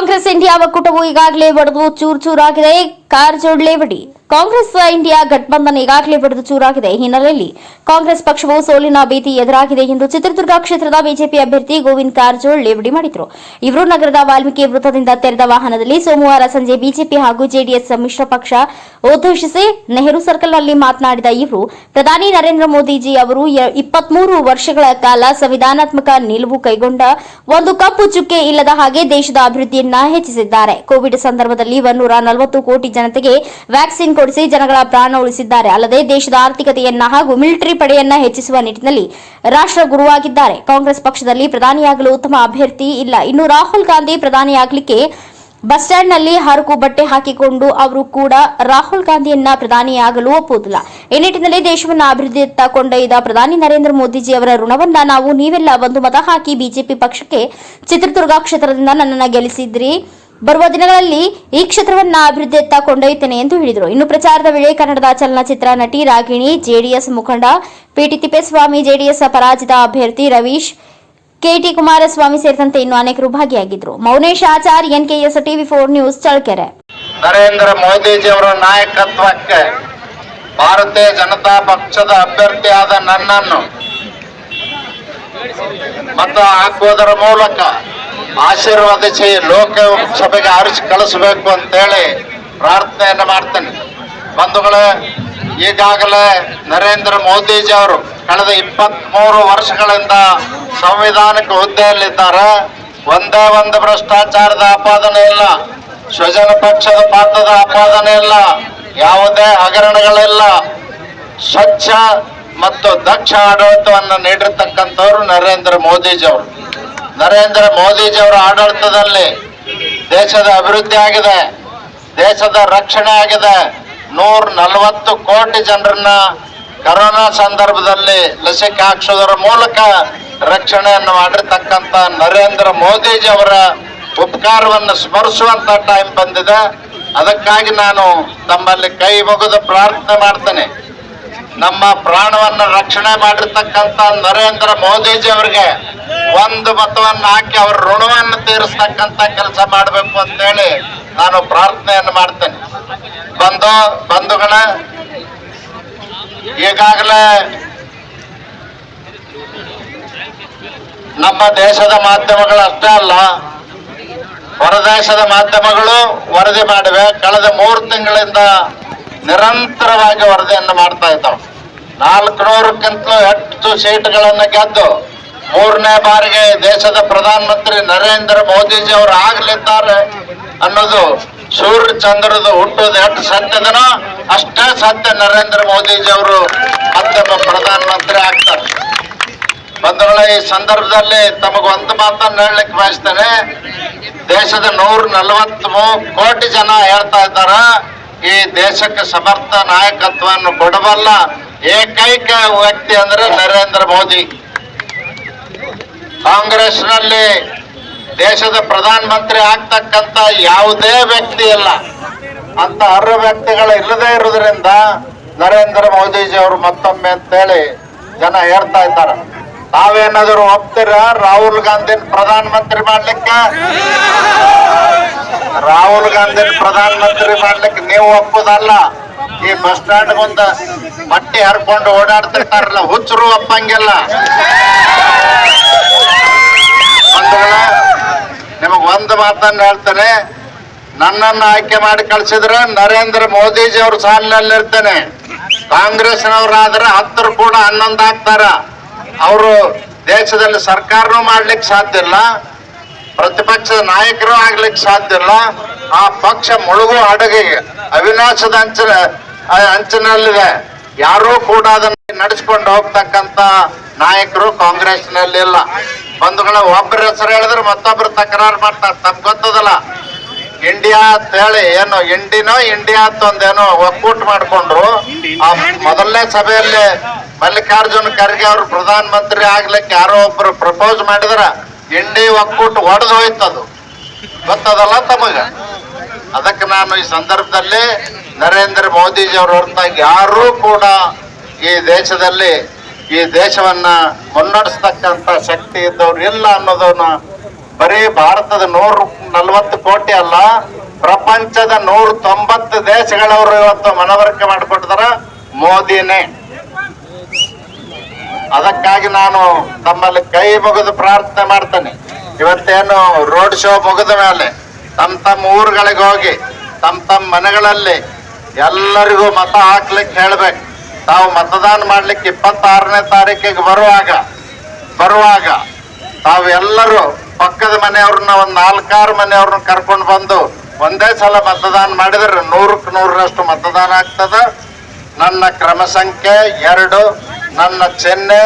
Congress India ಒಕ್ಕೂಟವು ಈಗಾಗಲೇ ಒಡೆದು ಚೂರ್ ಚೂರಾಗಿದೆ. ಕಾರಜೋಡ್ ಲೇವಡಿ. ಕಾಂಗ್ರೆಸ್ ಇಂಡಿಯಾ ಗಠಬಂಧನ್ ಈಗಾಗಲೇ ಬಿಡದು ಚೂರಾಗಿದೆ. ಹಿನ್ನೆಲೆಯಲ್ಲಿ ಕಾಂಗ್ರೆಸ್ ಪಕ್ಷವು ಸೋಲಿನ ಭೀತಿ ಎದುರಾಗಿದೆ ಎಂದು ಚಿತ್ರದುರ್ಗ ಕ್ಷೇತ್ರದ ಬಿಜೆಪಿ ಅಭ್ಯರ್ಥಿ ಗೋವಿಂದ್ ಕಾರಜೋಳ್ ಲೇವಡಿ ಮಾಡಿದರು. ಇವರು ನಗರದ ವಾಲ್ಮೀಕಿ ವೃತ್ತದಿಂದ ತೆರೆದ ವಾಹನದಲ್ಲಿ ಸೋಮವಾರ ಸಂಜೆ ಬಿಜೆಪಿ ಹಾಗೂ ಜೆಡಿಎಸ್ ಮಿಶ್ರ ಪಕ್ಷ ಉದ್ದೇಶಿಸಿ ನೆಹರು ಸರ್ಕಲ್ನಲ್ಲಿ ಮಾತನಾಡಿದ ಇವರು, ಪ್ರಧಾನಿ ನರೇಂದ್ರ ಮೋದಿಜಿ ಅವರು ಇಪ್ಪತ್ಮೂರು ವರ್ಷಗಳ ಕಾಲ ಸಂವಿಧಾನಾತ್ಮಕ ನಿಲುವು ಕೈಗೊಂಡ ಒಂದು ಕಪ್ಪು ಚುಕ್ಕೆ ಇಲ್ಲದ ಹಾಗೆ ದೇಶದ ಅಭಿವೃದ್ಧಿಯನ್ನ ಹೆಚ್ಚಿಸಿದ್ದಾರೆ. ಕೋವಿಡ್ ಸಂದರ್ಭದಲ್ಲಿ ಒನ್ನೂರ ನಲವತ್ತು ಕೋಟಿ ಜನತೆಗೆ ವ್ಯಾಕ್ಸಿನ್ ಕೊಡಿಸಿ ಜನಗಳ ಪ್ರಾಣ ಉಳಿಸಿದ್ದಾರೆ. ಅಲ್ಲದೆ ದೇಶದ ಆರ್ಥಿಕತೆಯನ್ನ ಹಾಗೂ ಮಿಲಿಟರಿ ಪಡೆಯನ್ನ ಹೆಚ್ಚಿಸುವ ನಿಟ್ಟಿನಲ್ಲಿ ರಾಷ್ಟ್ರ ಗುರುವಾಗಿದ್ದಾರೆ. ಕಾಂಗ್ರೆಸ್ ಪಕ್ಷದಲ್ಲಿ ಪ್ರಧಾನಿಯಾಗಲು ಉತ್ತಮ ಅಭ್ಯರ್ಥಿ ಇಲ್ಲ. ಇನ್ನು ರಾಹುಲ್ ಗಾಂಧಿ ಪ್ರಧಾನಿಯಾಗಲಿಕ್ಕೆ ಬಸ್ ಸ್ಟ್ಯಾಂಡ್ನಲ್ಲಿ ಹರಕು ಬಟ್ಟೆ ಹಾಕಿಕೊಂಡು ಅವರು ಕೂಡ ರಾಹುಲ್ ಗಾಂಧಿಯನ್ನ ಪ್ರಧಾನಿಯಾಗಲು ಒಪ್ಪುವುದಿಲ್ಲ. ಈ ನಿಟ್ಟಿನಲ್ಲಿ ದೇಶವನ್ನು ಅಭಿವೃದ್ಧಿಯತ್ತ ಕೊಂಡೊಯ್ದ ಪ್ರಧಾನಿ ನರೇಂದ್ರ ಮೋದಿಜಿ ಅವರ ಋಣವನ್ನ ನಾವು ನೀವೆಲ್ಲ ಒಂದು ಮತ ಹಾಕಿ ಬಿಜೆಪಿ ಪಕ್ಷಕ್ಕೆ ಚಿತ್ರದುರ್ಗ ಕ್ಷೇತ್ರದಿಂದ ನನ್ನನ್ನು ಗೆಲ್ಲಿಸಿದ್ರಿ. ಬರುವ ದಿನಗಳಲ್ಲಿ ಈ ಕ್ಷೇತ್ರವನ್ನ ಅಭಿವೃದ್ಧಿಯತ್ತ ಕೊಂಡೊಯ್ಯುತ್ತೇನೆ ಎಂದು ಹೇಳಿದರು. ಇನ್ನು ಪ್ರಚಾರದ ವೇಳೆ ಕನ್ನಡದ ಚಲನಚಿತ್ರ ನಟಿ ರಾಗಿಣಿ, ಜೆಡಿಎಸ್ ಮುಖಂಡ ಪಿಟಿ ತಿಪ್ಪೇಸ್ವಾಮಿ, ಜೆಡಿಎಸ್ ಪರಾಜಿತ ಅಭ್ಯರ್ಥಿ ರವೀಶ್ ಕೆಟಿ ಕುಮಾರಸ್ವಾಮಿ ಸೇರಿದಂತೆ ಇನ್ನು ಅನೇಕರು ಭಾಗಿಯಾಗಿದ್ದರು. Maunesh Achar NKS TV four news Challakere. Narendra ಮೋದಿಜಿಯವರ ನಾಯಕತ್ವಕ್ಕೆ ಭಾರತೀಯ ಜನತಾ ಪಕ್ಷದ ಅಭ್ಯರ್ಥಿಯಾದ ನನ್ನನ್ನು ಮತ ಹಾಕುವುದರ ಮೂಲಕ ಆಶೀರ್ವದಿಸಿ ಲೋಕಸಭೆಗೆ ಆರಿಸಿ ಕಳಿಸಬೇಕು ಅಂತೇಳಿ ಪ್ರಾರ್ಥನೆಯನ್ನು ಮಾಡ್ತೇನೆ. ಬಂಧುಗಳೇ, ಈಗಾಗಲೇ ನರೇಂದ್ರ ಮೋದಿಜಿ ಅವರು ಕಳೆದ ಇಪ್ಪತ್ಮೂರು ವರ್ಷಗಳಿಂದ ಸಂವಿಧಾನಿಕ ಹುದ್ದೆಯಲ್ಲಿದ್ದಾರೆ. ಒಂದೇ ಒಂದು ಭ್ರಷ್ಟಾಚಾರದ ಆಪಾದನೆ ಇಲ್ಲ. ಸ್ವಜನ ಪಕ್ಷದ ಪಾತ್ರದ ಆಪಾದನೆ ಇಲ್ಲ. ಯಾವುದೇ ಹಗರಣಗಳಿಲ್ಲ. ಸ್ವಚ್ಛ ಮತ್ತು ದಕ್ಷ ಆಡಳಿತವನ್ನು ನೀಡಿರ್ತಕ್ಕಂಥವ್ರು ನರೇಂದ್ರ ಮೋದಿಜಿ ಅವರು. ನರೇಂದ್ರ ಮೋದಿಜಿ ಅವರ ಆಡಳಿತದಲ್ಲಿ ದೇಶದ ಅಭಿವೃದ್ಧಿ ಆಗಿದೆ, ದೇಶದ ರಕ್ಷಣೆ ಆಗಿದೆ. ನೂರ ನಲವತ್ತು ಕೋಟಿ ಜನರನ್ನ ಕರೋನಾ ಸಂದರ್ಭದಲ್ಲಿ ಲಸಿಕೆ ಹಾಕ್ಸೋದರ ಮೂಲಕ ರಕ್ಷಣೆಯನ್ನು ಮಾಡಿರ್ತಕ್ಕಂಥ ನರೇಂದ್ರ ಮೋದಿಜಿ ಅವರ ಉಪಕಾರವನ್ನು ಸ್ಮರಿಸುವಂತ ಟೈಮ್ ಬಂದಿದೆ. ಅದಕ್ಕಾಗಿ ನಾನು ತಮ್ಮಲ್ಲಿ ಕೈ ಮುಗಿದು ಪ್ರಾರ್ಥನೆ ಮಾಡ್ತೇನೆ. ನಮ್ಮ ಪ್ರಾಣವನ್ನು ರಕ್ಷಣೆ ಮಾಡಿರ್ತಕ್ಕಂಥ ನರೇಂದ್ರ ಮೋದಿಜಿ ಅವರಿಗೆ ಒಂದು ಮತವನ್ನು ಹಾಕಿ ಅವ್ರ ಋಣವನ್ನು ತೀರಿಸ್ತಕ್ಕಂತ ಕೆಲಸ ಮಾಡಬೇಕು ಅಂತೇಳಿ ನಾನು ಪ್ರಾರ್ಥನೆಯನ್ನು ಮಾಡ್ತೇನೆ. ಬಂದು, ಬಂಧುಗಳ, ಈಗಾಗಲೇ ನಮ್ಮ ದೇಶದ ಮಾಧ್ಯಮಗಳು ಅಷ್ಟೇ ಅಲ್ಲ, ಹೊರದೇಶದ ಮಾಧ್ಯಮಗಳು ವರದಿ ಮಾಡಿವೆ. ಕಳೆದ ಮೂರು ತಿಂಗಳಿಂದ ನಿರಂತರವಾಗಿ ವರದಿಯನ್ನು ಮಾಡ್ತಾ ಇದ್ದಾವೆ. ನಾಲ್ಕುನೂರಕ್ಕಿಂತಲೂ ಹೆಚ್ಚು ಸೀಟ್ಗಳನ್ನು ಗೆದ್ದು ಮೂರನೇ ಬಾರಿಗೆ ದೇಶದ ಪ್ರಧಾನಮಂತ್ರಿ ನರೇಂದ್ರ ಮೋದಿಜಿ ಅವರು ಆಗಲಿದ್ದಾರೆ ಅನ್ನೋದು ಸೂರ್ಯ ಚಂದ್ರದ ಹುಟ್ಟೋದು ಎಷ್ಟು ಸತ್ಯದನೋ ಅಷ್ಟೇ ಸತ್ಯ ನರೇಂದ್ರ ಮೋದಿಜಿ ಅವರು ಮತ್ತೊಬ್ಬ ಪ್ರಧಾನಮಂತ್ರಿ ಆಗ್ತಾರೆ. ಬಂಧುಗಳ ಈ ಸಂದರ್ಭದಲ್ಲಿ ತಮಗೆ ಒಂದು ಮಾತನ್ನು ಹೇಳಲಿಕ್ಕೆ ಬಯಸ್ತೇನೆ. ದೇಶದ ನೂರ ನಲವತ್ತ್ ಕೋಟಿ ಜನ ಹೇಳ್ತಾ ಇದ್ದಾರ, ಈ ದೇಶಕ್ಕೆ ಸಮರ್ಥ ನಾಯಕತ್ವವನ್ನು ಕೊಡಬಲ್ಲ ಏಕೈಕ ವ್ಯಕ್ತಿ ಅಂದ್ರೆ ನರೇಂದ್ರ ಮೋದಿ. ಕಾಂಗ್ರೆಸ್ನಲ್ಲಿ ದೇಶದ ಪ್ರಧಾನ ಮಂತ್ರಿ ಆಗ್ತಕ್ಕಂತ ಯಾವುದೇ ವ್ಯಕ್ತಿ ಇಲ್ಲ. ಅಂತ ಅರ್ಹ ವ್ಯಕ್ತಿಗಳು ಇಲ್ಲದೆ ಇರೋದ್ರಿಂದ ನರೇಂದ್ರ ಮೋದಿಜಿ ಅವರು ಮತ್ತೊಮ್ಮೆ ಅಂತೇಳಿ ಜನ ಹೇಳ್ತಾ ಇದ್ದಾರೆ. ತಾವೇನಾದರೂ ಒಪ್ತೀರ ರಾಹುಲ್ ಗಾಂಧಿನ ಪ್ರಧಾನಮಂತ್ರಿ ಮಾಡ್ಲಿಕ್ಕೆ? ರಾಹುಲ್ ಗಾಂಧಿನ ಪ್ರಧಾನಮಂತ್ರಿ ಮಾಡ್ಲಿಕ್ಕೆ ನೀವು ಒಪ್ಪುದಲ್ಲ. ಈ ಬಸ್ ಸ್ಟ್ಯಾಂಡ್ ಮುಂದ ಮಟ್ಟಿ ಹರ್ಕೊಂಡು ಓಡಾಡ್ತಿರ್ತಾರಲ್ಲ ಹುಚ್ಚರು ಒಪ್ಪಂಗಿಲ್ಲ. ಬಂಧುಗಳೇ, ನಿಮಗ್ ಒಂದು ಮಾತನ್ನ ಹೇಳ್ತೇನೆ. ನನ್ನನ್ನು ಆಯ್ಕೆ ಮಾಡಿ ಕಳ್ಸಿದ್ರೆ ನರೇಂದ್ರ ಮೋದಿಜಿ ಅವ್ರ ಸಾಲಿನಲ್ಲಿ ಇರ್ತೇನೆ ಕಾಂಗ್ರೆಸ್ನವರಾದ್ರೆ ಹತ್ತರು ಕೂಡ ಹನ್ನೊಂದು ಆಗ್ತಾರ. ಅವರು ದೇಶದಲ್ಲಿ ಸರ್ಕಾರನೂ ಮಾಡ್ಲಿಕ್ಕೆ ಸಾಧ್ಯ ಇಲ್ಲ. ಪ್ರತಿಪಕ್ಷದ ನಾಯಕರು ಆಗ್ಲಿಕ್ಕೆ ಸಾಧ್ಯ ಇಲ್ಲ. ಆ ಪಕ್ಷ ಮುಳುಗು ಹಡಗಿಗೆ ಅವಿನಾಶದ ಅಂಚಿನ ಅಂಚಿನಲ್ಲಿದೆ. ಯಾರೂ ಕೂಡ ಅದನ್ನ ನಡೆಸ್ಕೊಂಡು ಹೋಗ್ತಕ್ಕಂತ ನಾಯಕರು ಕಾಂಗ್ರೆಸ್ನಲ್ಲಿ ಇಲ್ಲ ಬಂಧುಗಳ ಒಬ್ಬರ ಹೆಸರು ಹೇಳಿದ್ರೆ ಮತ್ತೊಬ್ರು ತಕರಾರು ಮಾಡ್ತಾರೆ. ತಮ್ಗೆ ಗೊತ್ತದಲ್ಲ. ಇಂಡಿಯಾ ಅಂತ ಹೇಳಿ ಏನು ಇಂಡಿನೋ ಇಂಡಿಯಾ ಅಂತ ಒಂದೇನೋ ಒಕ್ಕೂಟ ಮಾಡಿಕೊಂಡ್ರು. ಆ ಮೊದಲನೇ ಸಭೆಯಲ್ಲಿ ಮಲ್ಲಿಕಾರ್ಜುನ್ ಖರ್ಗೆ ಅವರು ಪ್ರಧಾನ ಮಂತ್ರಿ ಆಗ್ಲಿಕ್ಕೆ ಯಾರೋ ಒಬ್ರು ಪ್ರಪೋಸ್ ಮಾಡಿದ್ರ. ಇಂಡಿ ಒಕ್ಕೂಟ ಒಡೆದು ಹೋಯ್ತದು ಗೊತ್ತದಲ್ಲ ತಮಗ? ಅದಕ್ಕೆ ನಾನು ಈ ಸಂದರ್ಭದಲ್ಲಿ ನರೇಂದ್ರ ಮೋದಿಜಿ ಅವರು ಹೊರತಾಗಿ ಯಾರೂ ಕೂಡ ಈ ದೇಶದಲ್ಲಿ ಈ ದೇಶವನ್ನ ಮುನ್ನಡೆಸತಕ್ಕಂತ ಶಕ್ತಿ ಇದ್ದವ್ರು ಇಲ್ಲ ಅನ್ನೋದನ್ನ ಬರೀ ಭಾರತದ ನೂರು ನಲ್ವತ್ತು ಕೋಟಿ ಅಲ್ಲ, ಪ್ರಪಂಚದ ನೂರ ತೊಂಬತ್ತು ದೇಶಗಳವರು ಇವತ್ತು ಮನವರಿಕೆ ಮಾಡಿಕೊಟ್ಟಿದಾರ ಮೋದಿನೇ. ಅದಕ್ಕಾಗಿ ನಾನು ತಮ್ಮಲ್ಲಿ ಕೈ ಮುಗಿದು ಪ್ರಾರ್ಥನೆ ಮಾಡ್ತೇನೆ. ಇವತ್ತೇನು ರೋಡ್ ಶೋ ಮುಗಿದ ಮೇಲೆ ತಮ್ಮ ತಮ್ಮ ಊರುಗಳಿಗೆ ಹೋಗಿ, ತಮ್ಮ ತಮ್ಮ ಮನೆಗಳಲ್ಲಿ ಎಲ್ಲರಿಗೂ ಮತ ಹಾಕ್ಲಿಕ್ಕೆ ಹೇಳ್ಬೇಕು. ತಾವು ಮತದಾನ ಮಾಡ್ಲಿಕ್ಕೆ ಇಪ್ಪತ್ತಾರನೇ ತಾರೀಕಿಗೆ ಬರುವಾಗ ಬರುವಾಗ ತಾವೆಲ್ಲರೂ ಪಕ್ಕದ ಮನೆಯವ್ರನ್ನ ಒಂದು ನಾಲ್ಕಾರು ಮನೆಯವ್ರನ್ನ ಕರ್ಕೊಂಡು ಬಂದು ಒಂದೇ ಸಲ ಮತದಾನ ಮಾಡಿದ್ರೆ ನೂರಕ್ಕೆ ನೂರರಷ್ಟು ಮತದಾನ ಆಗ್ತದೆ. ನನ್ನ ಕ್ರಮ ಸಂಖ್ಯೆ ಎರಡು, ನನ್ನ ಚಿಹ್ನೆ